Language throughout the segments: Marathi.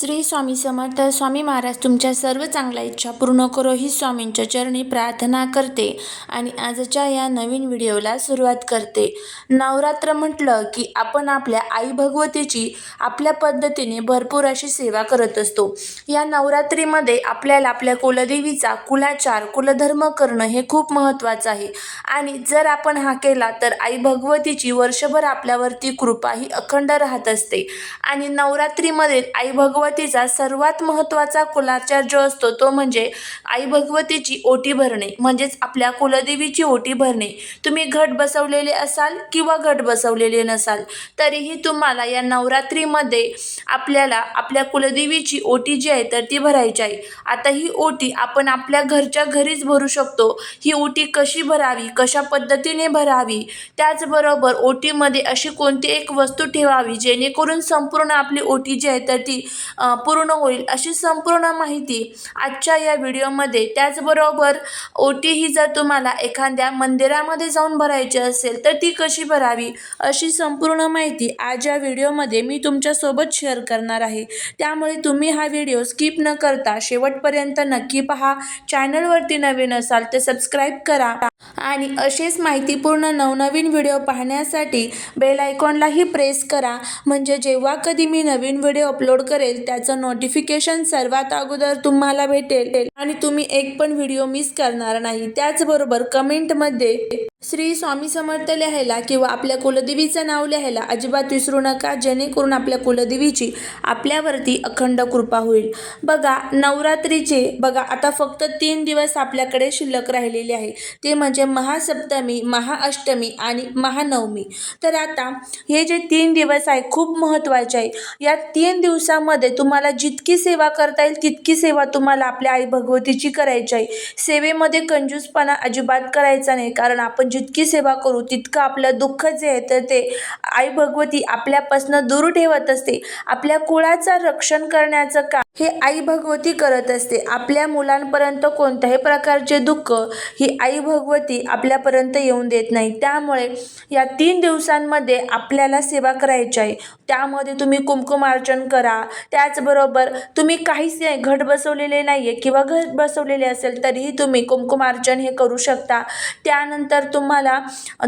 श्री स्वामी समर्थ स्वामी महाराज तुमच्या सर्व चांगल्या इच्छा पूर्ण करो ही स्वामींच्या चरणी प्रार्थना करते आणि आजच्या या नवीन व्हिडिओला सुरुवात करते. नवरात्र म्हटलं की आपण आपल्या आई भगवतीची आपल्या पद्धतीने भरपूर अशी सेवा करत असतो. या नवरात्रीमध्ये आपल्याला आपल्या कुलदेवीचा कुलाचार कुलधर्म करणं हे खूप महत्त्वाचं आहे. आणि जर आपण हा केला तर आई भगवतीची वर्षभर आपल्यावरती कृपा ही अखंड राहत असते. आणि नवरात्रीमध्ये आई भगवतीचा सर्वात महत्त्वाचा कुलाचार जो असतो तो म्हणजे आई भगवतीची ओटी भरणे म्हणजेच आपल्या कुलदेवीची ओटी भरणे. तुम्ही घट बसवलेले असाल किंवा घट बसवलेले नसाल तरीही तुम्हाला या नवरात्रीमध्ये आपल्याला आपल्या कुलदेवीची ओटी जी आहे तर ती भरायची आहे. आता ही ओटी आपण आपल्या घरच्या घरीच भरू शकतो. ही ओटी कशी भरावी कशा पद्धतीने भरावी त्याचबरोबर ओटीमध्ये अशी कोणती एक वस्तू ठेवावी जेणेकरून संपूर्ण आपली ओटी जी आहे तर ती पूर्ण होईल अशी संपूर्ण माहिती आजच्या या व्हिडिओमध्ये. त्याचबरोबर ओटी ही जर तुम्हाला एखाद्या मंदिरामध्ये जाऊन भरायची असेल तर ती कशी भरावी अशी संपूर्ण माहिती आज या व्हिडिओमध्ये मी तुमच्यासोबत शेअर करणार आहे. त्यामुळे तुम्ही हा व्हिडिओ स्किप न करता शेवटपर्यंत नक्की पहा. चॅनलवरती नवीन असाल तर सबस्क्राईब करा. आणि असेच माहितीपूर्ण नवनवीन व्हिडिओ पाहण्यासाठी बेल आयकॉनलाही प्रेस करा. म्हणजे जेव्हा कधी मी नवीन व्हिडिओ अपलोड करेल त्याचं नोटिफिकेशन सर्वात अगोदर तुम्हाला भेटेल. आणि तुम्ही एक पण व्हिडिओ मिस करणार नाही. त्याचबरोबर कमेंटमध्ये श्री स्वामी समर्थ लिहायला किंवा आपल्या कुलदेवीचं नाव लिहायला अजिबात विसरू नका. जेणेकरून आपल्या कुलदेवीची आपल्यावरती अखंड कृपा होईल. बघा नवरात्रीचे बघा आता फक्त तीन दिवस आपल्याकडे शिल्लक राहिलेले आहे. ते म्हणजे महासप्तमी महाअष्टमी आणि महानवमी. तर आता हे जे तीन दिवस आहे खूप महत्त्वाचे आहे. या तीन दिवसामध्ये तुम्हाला जितकी सेवा करता येईल तितकी सेवा तुम्हाला आपल्या आई भगवतीची करायची आहे. सेवेमध्ये कंजूसपणा अजिबात करायचा नाही कारण आपण जितकी सेवा करू तितकं आपलं दुःख जे आहे तर ते आई भगवती आपल्यापासनं दूर ठेवत असते. आपल्या कुळाचं रक्षण करण्याचं काम हे आई भगवती करत असते. आपल्या मुलांपर्यंत कोणत्याही प्रकारचे दुःख ही आई भगवती आपल्यापर्यंत येऊन देत नाही. त्यामुळे या तीन दिवसांमध्ये आपल्याला सेवा करायची आहे. त्यामध्ये तुम्ही कुमकुमार्चन करा. त्याचबरोबर तुम्ही काहीच नाही घट बसवलेले नाही आहे किंवा घट बसवलेले असेल तरीही तुम्ही कुमकुमार्चन हे करू शकता. त्यानंतर तुम तुम्हाला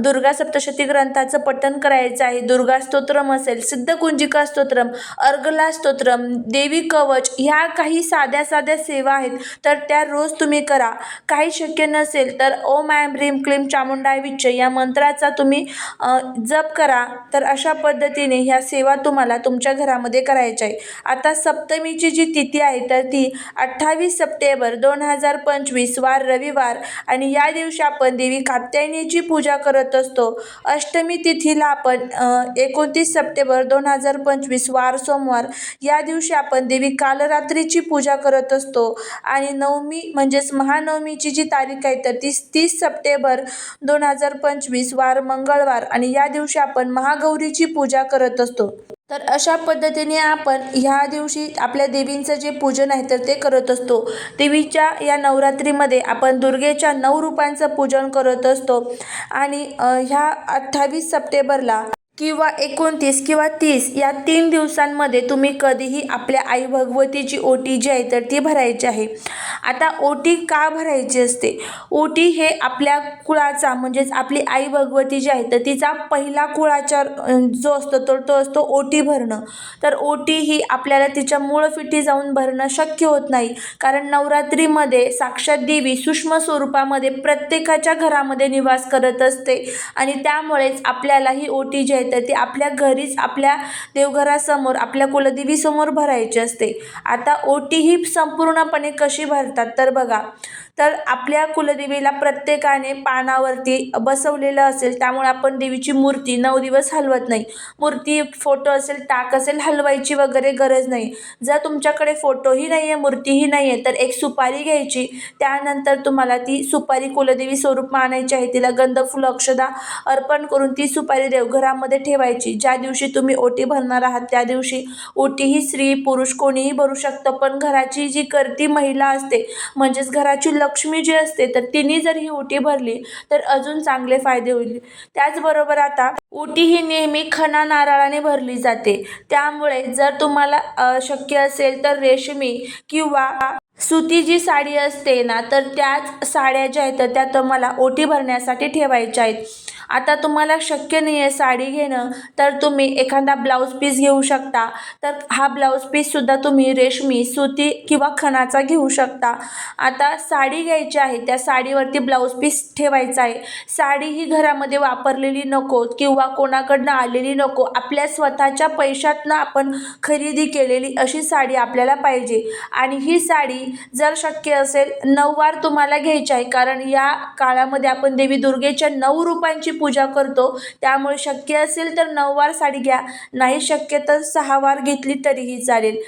दुर्गा सप्तशती ग्रंथाचं पठण करायचं आहे. दुर्गा स्तोत्रम असेल सिद्धकुंजिका स्तोत्रम अर्गला स्तोत्रम देवी कवच ह्या काही साध्या साध्या सेवा आहेत. तर त्या रोज तुम्ही करा. काही शक्य नसेल तर ओम ॲम ह्रीम क्लीम चामुंडाय विच्च या मंत्राचा तुम्ही जप करा. तर अशा पद्धतीने ह्या सेवा तुम्हाला तुमच्या घरामध्ये करायच्या आहे आता सप्तमीची जी तिथी आहे तर ती अठ्ठावीस सप्टेंबर दोन हजार पंचवीस वार रविवार. आणि या दिवशी आपण देवी कात्यायनी कात्यायनीची पूजा करत असतो. अष्टमी तिथीला आपण एकोणतीस सप्टेंबर दोन हजार पंचवीस वार सोमवार या दिवशी आपण देवी कालरात्रीची पूजा करत असतो. आणि नवमी म्हणजेच महानवमीची जी तारीख आहे तर ती तीस सप्टेंबर दोन हजार पंचवीस वार मंगळवार आणि या दिवशी आपण महागौरीची पूजा करत असतो. तर अशा पद्धतीने आपण ह्या दिवशी आपल्या देवींचं जे पूजन आहे तर ते करत असतो. देवीच्या या नवरात्रीमध्ये आपण दुर्गेच्या नऊ रूपांचं पूजन करत असतो. आणि ह्या अठ्ठावीस सप्टेंबरला किंवा एकोणतीस किंवा तीस या तीन दिवसांमध्ये तुम्ही कधीही आपल्या आई भगवतीची ओटी जी आहे तर ती भरायची आहे. आता ओटी का भरायची असते? ओटी हे आपल्या कुळाचा म्हणजेच आपली आई भगवती जी आहे तर तिचा पहिला कुळाचार जो असतो तर तो असतो ओटी भरणं. तर ओटी ही आपल्याला तिच्या मूळ फिटी जाऊन भरणं शक्य होत नाही कारण नवरात्रीमध्ये साक्षात देवी सूक्ष्म स्वरूपामध्ये प्रत्येकाच्या घरामध्ये निवास करत असते. आणि त्यामुळेच आपल्याला ही ओटी जी आहे तर ती आपल्या घरीच आपल्या देवघरासमोर आपल्या कुलदेवीसमोर भरायची असते. आता ओटी ही संपूर्णपणे कशी भर करतात तर बघा तर आपल्या कुलदेवीला प्रत्येकाने पानावरती बसवलेलं असेल त्यामुळे आपण देवीची मूर्ती नऊ दिवस हलवत नाही. मूर्ती फोटो असेल टाक असेल हलवायची वगैरे गरज नाही. जर तुमच्याकडे फोटोही नाही आहे मूर्तीही नाही आहे तर एक सुपारी घ्यायची. त्यानंतर तुम्हाला ती सुपारी कुलदेवी स्वरूप मानायची आहे. तिला गंधफुल अक्षदा अर्पण करून ती सुपारी देवघरामध्ये ठेवायची. ज्या दिवशी तुम्ही ओटी भरणार आहात त्या दिवशी ओटी ही स्त्री पुरुष कोणीही भरू शकतं. पण घराची जी करती महिला असते म्हणजेच घराची लक्ष्मी जी असते तर तिने जर ही ओटी भरली तर अजून चांगले फायदे होईल. त्याचबरोबर आता ओटी ही नेहमी खणा नारळाने भरली जाते. त्यामुळे जर तुम्हाला शक्य असेल तर रेशमी किंवा सुती जी साडी असते ना तर त्याच साड्या ज्या आहेत त्या तुम्हाला ओटी भरण्यासाठी ठेवायच्या आहेत. आता तुम्हाला शक्य नाही आहे साडी घेणं तर तुम्ही एखादा ब्लाऊज पीस घेऊ शकता. तर हा ब्लाऊज पीससुद्धा तुम्ही रेशमी सुती किंवा खणाचा घेऊ शकता. आता साडी घ्यायची आहे त्या साडीवरती ब्लाऊज पीस ठेवायचा आहे. साडी ही घरामध्ये वापरलेली नको किंवा कोणाकडनं आलेली नको आपल्या स्वतःच्या पैशातनं आपण खरेदी केलेली अशी साडी आपल्याला पाहिजे. आणि ही साडी जर शक्य असेल नऊवार तुम्हाला घ्यायची आहे कारण या काळामध्ये आपण देवी दुर्गेच्या नऊ रूपांची पूजा करतो. त्यामुळे शक्य असेल तर नऊवार साडी घ्या. नाही शक्य तर सहा वार घेतली तरीही चालेल.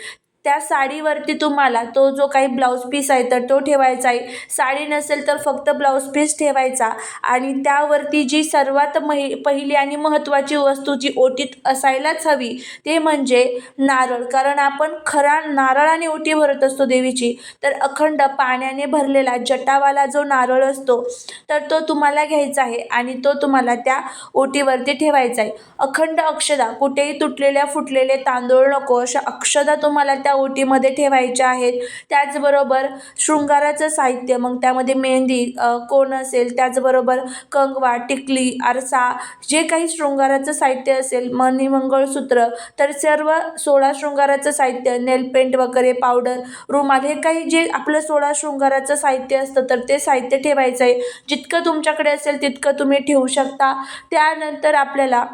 त्या साडीवरती तुम्हाला तो जो काही ब्लाऊज पीस आहे तर तो ठेवायचा आहे. साडी नसेल तर फक्त ब्लाऊज पीस ठेवायचा. आणि त्यावरती जी सर्वात महि पहिली आणि महत्त्वाची वस्तू जी ओटीत असायलाच हवी ते म्हणजे नारळ. कारण आपण खरा नारळाने ओटी भरत असतो देवीची. तर अखंड पाण्याने भरलेला जटावाला जो नारळ असतो तर तो तुम्हाला घ्यायचा आहे आणि तो तुम्हाला त्या ओटीवरती ठेवायचा आहे. अखंड अक्षदा कुठेही तुटलेल्या फुटलेले तांदूळ नको अशा अक्षदा तुम्हाला त्या ओटीमध्ये ठेवायच्या आहेत. त्याचबरोबर शृंगाराचं साहित्य मग त्यामध्ये मेहंदी कोण असेल त्याचबरोबर कंगवा टिकली आरसा जे काही शृंगाराचं साहित्य असेल मणी मंगळसूत्र तर सर्व सोळा शृंगाराचं साहित्य नेलपेंट वगैरे पावडर रुमाल हे काही जे आपलं सोळा शृंगाराचं साहित्य असतं तर ते साहित्य ठेवायचं आहे. जितकं तुमच्याकडे असेल तितकं तुम्ही ठेवू शकता. त्यानंतर आपल्याला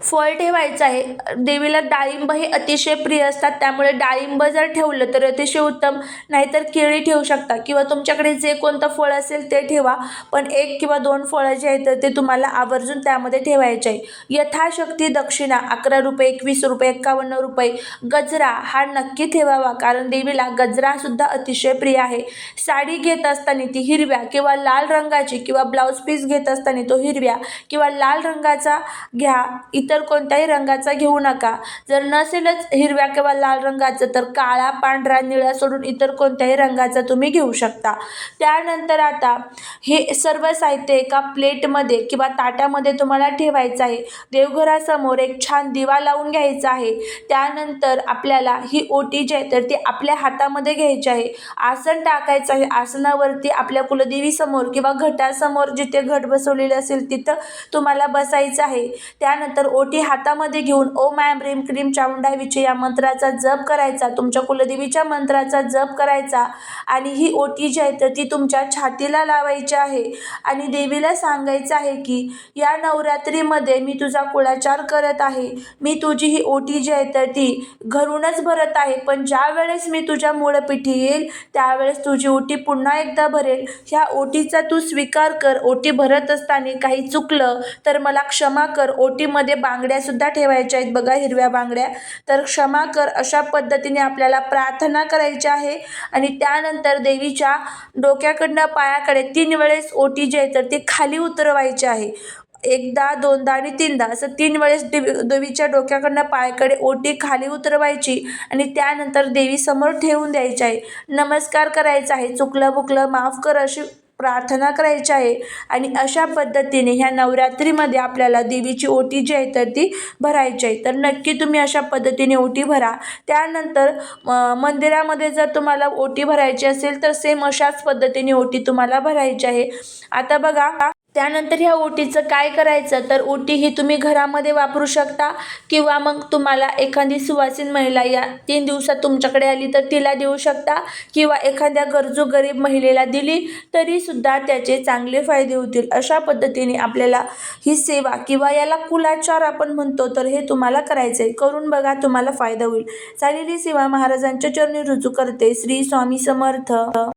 फळ ठेवायचं आहे. देवीला डाळिंब हे अतिशय प्रिय असतात. त्यामुळे डाळिंब जर ठेवलं तर अतिशय उत्तम. नाहीतर केळी ठेवू शकता किंवा तुमच्याकडे जे कोणतं फळ असेल ते ठेवा. पण एक किंवा दोन फळं जे आहेत तर ते तुम्हाला आवर्जून त्यामध्ये ठेवायचे आहे. यथाशक्ती दक्षिणा अकरा रुपये एकवीस रुपये एक्कावन्न रुपये. गजरा हा नक्की ठेवावा. कारण देवीला गजरासुद्धा अतिशय प्रिय आहे. साडी घेत असताना ती हिरव्या किंवा लाल रंगाची किंवा ब्लाऊज पीस घेत असताना तो हिरव्या किंवा लाल रंगाचा घ्या. इतर कोणत्याही रंगाचा घेऊ नका. जर नसेलच हिरव्या किंवा लाल रंगाचं तर काळा पांढरा निळा सोडून इतर कोणत्याही रंगाचा तुम्ही घेऊ शकता. त्यानंतर आता हे सर्व साहित्य एका प्लेटमध्ये किंवा ताटामध्ये तुम्हाला ठेवायचं आहे. देवघरासमोर एक छान दिवा लावून घ्यायचा आहे. त्यानंतर आपल्याला ही ओटी जी आहे तर ती आपल्या हातामध्ये घ्यायची आहे. आसन टाकायचं आहे. आसनावरती आपल्या कुलदेवीसमोर किंवा घटासमोर जिथे घट बसवलेले असेल तिथं तुम्हाला बसायचं आहे. त्यानंतर ओटी हातामध्ये घेऊन ओम आय ह्रीम क्रीम चामुंडाविची या मंत्राचा जप करायचा तुमच्या कुलदेवीच्या मंत्राचा जप करायचा आणि ही ओटी जी आहे तर ती तुमच्या छातीला लावायची आहे आणि देवीला सांगायचं आहे की या नवरात्रीमध्ये मी तुझा कुळाचार करत आहे. मी तुझी ही ओटी जी आहे तर ती घरूनच भरत आहे. पण ज्या वेळेस मी तुझ्या मूळपिठी येईल त्यावेळेस तुझी ओटी पुन्हा एकदा भरेल. ह्या ओटीचा तू स्वीकार कर. ओटी भरत असताना काही चुकलं तर मला क्षमा कर. ओटीमध्ये बांगड्यासुद्धा ठेवायच्या आहेत. बघा हिरव्या बांगड्या. तर क्षमा कर अशा पद्धतीने आपल्याला प्रार्थना करायची आहे. आणि त्यानंतर देवीच्या डोक्याकडनं पायाकडे तीन वेळेस ओटी जे आहे तर ती खाली उतरवायची आहे. एकदा दोनदा आणि तीनदा असं तीन वेळेस देवी देवीच्या डोक्याकडनं पायाकडे ओटी खाली उतरवायची आणि त्यानंतर देवीसमोर ठेवून द्यायची आहे. नमस्कार करायचा आहे. चुकलं बुकलं माफ कर अशी प्रार्थना करायची आहे. आणि अशा पद्धतीने ह्या नवरात्रीमध्ये आपल्याला देवीची ओटी जी आहे तर ती भरायची आहे. तर नक्की तुम्ही अशा पद्धतीने ओटी भरा. त्यानंतर म- मंदिरामध्ये जर तुम्हाला ओटी भरायची असेल तर सेम अशाच पद्धतीने ओटी तुम्हाला भरायची आहे. आता बघा त्यानंतर ह्या ओटीचं काय करायचं? तर ओटी ही तुम्ही घरामध्ये वापरू शकता किंवा मग तुम्हाला एखादी सुवासीन महिला या तीन दिवसात तुमच्याकडे आली तर तिला देऊ शकता किंवा एखाद्या गरजू गरीब महिलेला दिली तरीसुद्धा त्याचे चांगले फायदे होतील. अशा पद्धतीने आपल्याला ही सेवा किंवा याला कुलाचार आपण म्हणतो तर हे तुम्हाला करायचं आहे करून बघा तुम्हाला फायदा होईल. चालेली सेवा महाराजांच्या चरणी रुजू करते. श्री स्वामी समर्थ.